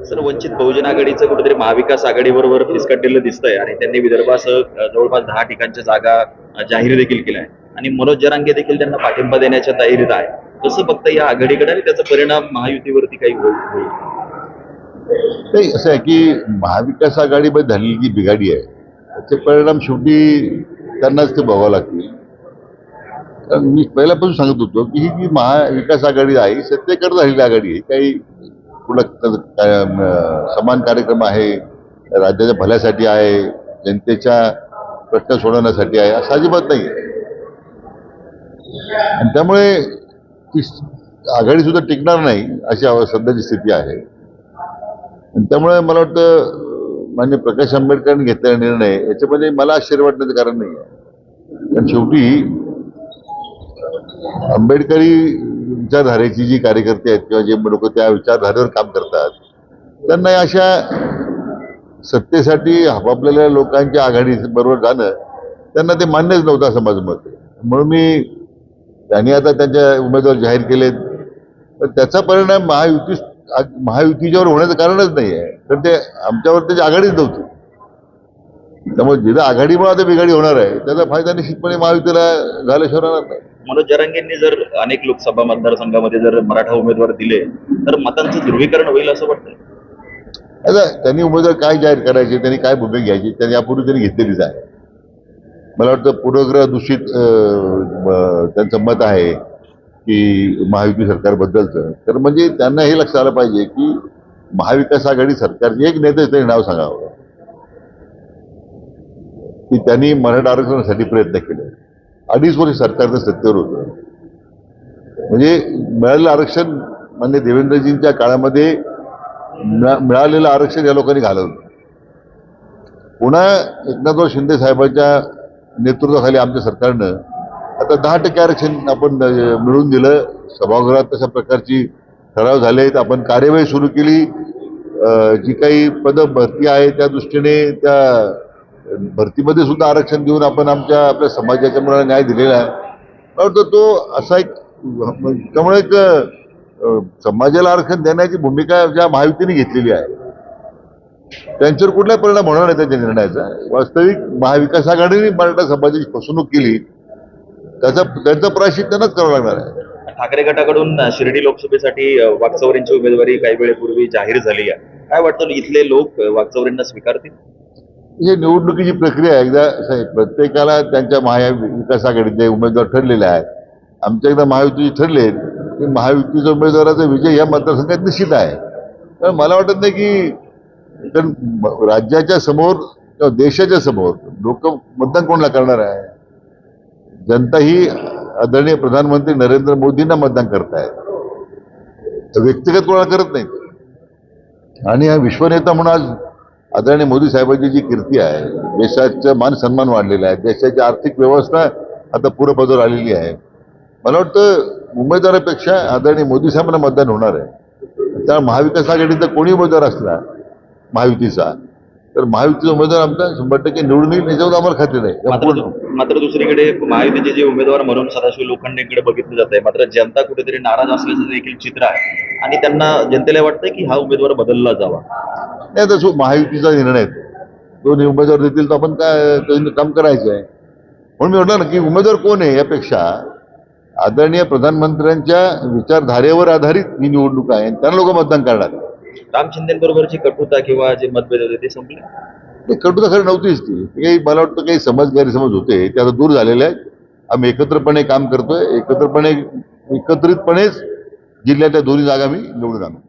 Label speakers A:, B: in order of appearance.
A: Sir Vanchit Bahujan आघाडीचं कुठेतरी महाविकास आघाडीबरोबर फिसकटलेलं दिसतंय आणि त्यांनी विदर्भासह जवळपास दहा ठिकाणच्या जागा जाहीर देखील केल्या आहे आणि मनोज जरांगे देखील त्यांना पाठिंबा देण्याच्या तयारीत आहे. कसं बघता या आघाडीकडे आणि त्याचा परिणाम महायुतीवरती काही होईल?
B: नाही असं आहे की महाविकास आघाडीमध्ये झालेली जी बिघाडी आहे त्याचे परिणाम शेवटी त्यांनाच ते बघावं लागतील. कारण मी पहिल्यापासून सांगत होतो की ही जी महाविकास आघाडी आहे सत्तेकडे झालेली आघाडी आहे काही कुठला काय, समान कार्यक्रम आहे राज्याच्या भल्यासाठी आहे जनतेच्या प्रश्न सोडवण्यासाठी आहे असं अजिबात नाही आणि त्यामुळे ती आघाडी सुद्धा टिकणार नाही अशी सध्याची स्थिती आहे. आणि त्यामुळे मला वाटतं अं, मान्य प्रकाश आंबेडकरांनी घेतलेला निर्णय याच्यामध्ये मला आश्चर्य वाटण्याचं कारण नाही आहे कारण शेवटी आंबेडकरी विचारधारेची जी कार्यकर्ते आहेत किंवा जे लोक त्या विचारधारेवर काम करतात त्यांना अशा सत्तेसाठी हवापलेल्या लोकांच्या आघाडी बरोबर जाणं त्यांना ते मान्यच नव्हतं असं माझं मत म्हणून मी त्यांनी आता त्यांच्या उमेदवार जाहीर केलेत. तर त्याचा परिणाम महायुती महायुतीच्यावर होण्याचं कारणच नाही आहे. तर ते आमच्यावर त्याची आघाडीच नव्हती. त्यामुळे जिथं आघाडीमुळे आता बिघाडी होणार आहे त्याचा फायदा निश्चितपणे महायुतीला झाल्याशिवाय राहणार नाही.
A: मनोज जरांगेंनी जर अनेक लोकसभा मतदारसंघामध्ये जर मराठा उमेदवार दिले तर मतांचं ध्रुवीकरण होईल असं वाटतं
B: आता त्यांनी उमेदवार काय जाहीर करायचे त्यांनी काय भूमिका घ्यायची त्यांनी यापूर्वी त्यांनी घेतलेलीच आहे. मला वाटतं पूर्वग्रह दूषित त्यांचं मत आहे की महायुती सरकारबद्दलचं. तर म्हणजे त्यांना हे लक्षात आलं पाहिजे की महाविकास आघाडी सरकारचे एक नेते त्यांनी नाव सांगावं. की त्यांनी मराठा आरक्षणासाठी प्रयत्न केले. अडीच वर्ष सरकारचं सत्तेवर होतं. म्हणजे मिळालेलं आरक्षण मान्य देवेंद्रजींच्या काळामध्ये मिळा- मिळालेलं आरक्षण या लोकांनी घालवलं. पुन्हा एकनाथराव शिंदे साहेबांच्या नेतृत्वाखाली आमच्या सरकारनं आता दहा टक्के आरक्षण आपण मिळवून दिलं. सभागृहात तशा प्रकारची ठराव झालेत. आपण कार्यवाही सुरू केली. जी काही पदं भरती आहे त्या दृष्टीने त्या भरतीमध्ये सुद्धा आरक्षण देऊन आपण आमच्या आपल्या समाजाच्या मुलाला न्याय दिलेला आहे. मला तो असा एक त्यामुळे एक समाजाला आरक्षण देण्याची भूमिका ज्या महायुतीने घेतलेली आहे त्यांच्यावर कुठलाही परिणाम होणार नाही त्यांच्या निर्णयाचा. वास्तविक महाविकास आघाडीने मराठा समाजाची फसवणूक केली त्याचा त्यांचा प्रायश्चित त्यांनाच करावं लागणार आहे.
A: ठाकरे गटाकडून शिर्डी लोकसभेसाठी अ, उमेदवारी काही वेळेपूर्वी जाहीर झाली आहे. काय वाटतं इथले लोक अ, स्वीकारतील?
B: ही निवडणुकीची प्रक्रिया एकदा साहेब, प्रत्येकाला त्यांच्या महाविकास आघाडीचे उमेदवार ठरलेले आहेत. आमच्या एकदा महायुतीचे ठरले की महायुतीच्या उमेदवाराचा विजय या मतदारसंघात निश्चित आहे. तर मला वाटत नाही की कारण राज्याच्या समोर किंवा देशाच्या समोर लोक मतदान कोणाला करणार आहे? जनता ही आदरणीय प्रधानमंत्री नरेंद्र मोदींना मतदान करतायत. व्यक्तिगत कोणाला करत नाही आणि हा विश्वनेता म्हणून आज आदरणीय मोदी साहेबांची जी कीर्ती आहे देशाचं मान सन्मान वाढलेला आहे देशाची आर्थिक व्यवस्था आता पूर्वपदावर आलेली आहे. मला वाटतं उमेदवारापेक्षा आदरणीय मोदी साहेबांना मतदान होणार आहे. त्या महाविकास आघाडीचा कोणी उमेदवार असला महायुतीचा तर महायुतीचा उमेदवार आमचा शंभर टक्के निवडून येईल याच्यावर आम्हाला खात्री नाही.
A: मात्र दुसरीकडे महायुतीचे जे उमेदवार म्हणून सदाशिव लोखंडेकडे बघितलं जात आहे. मात्र जनता कुठेतरी नाराज असल्याचं देखील चित्र आहे. आणि त्यांना जनतेला वाटतंय की हा उमेदवार बदलला जावा.
B: नाही सो- महायुतीचा निर्णय आहे तो. उमेदवार देतील तर आपण काय काम करायचं आहे. म्हणून मी म्हटलं ना की उमेदवार कोण आहे यापेक्षा आदरणीय प्रधानमंत्र्यांच्या विचारधारेवर आधारित ही निवडणूक आहे आणि त्यांना लोक मतदान करणार
A: राम शिंदेबरोबरची कटुता किंवा जे मतभेद होते ते संपले?
B: ते कटुता खरं नव्हतीच ती. ते काही मला वाटतं काही समज गैरसमज होते ते आता दूर झालेले आहेत. आम्ही एकत्रपणे काम करतोय एकत्रपणे एकत्रितपणेच जिल्ह्यातल्या दोन्ही जागा मी निवडून आणू.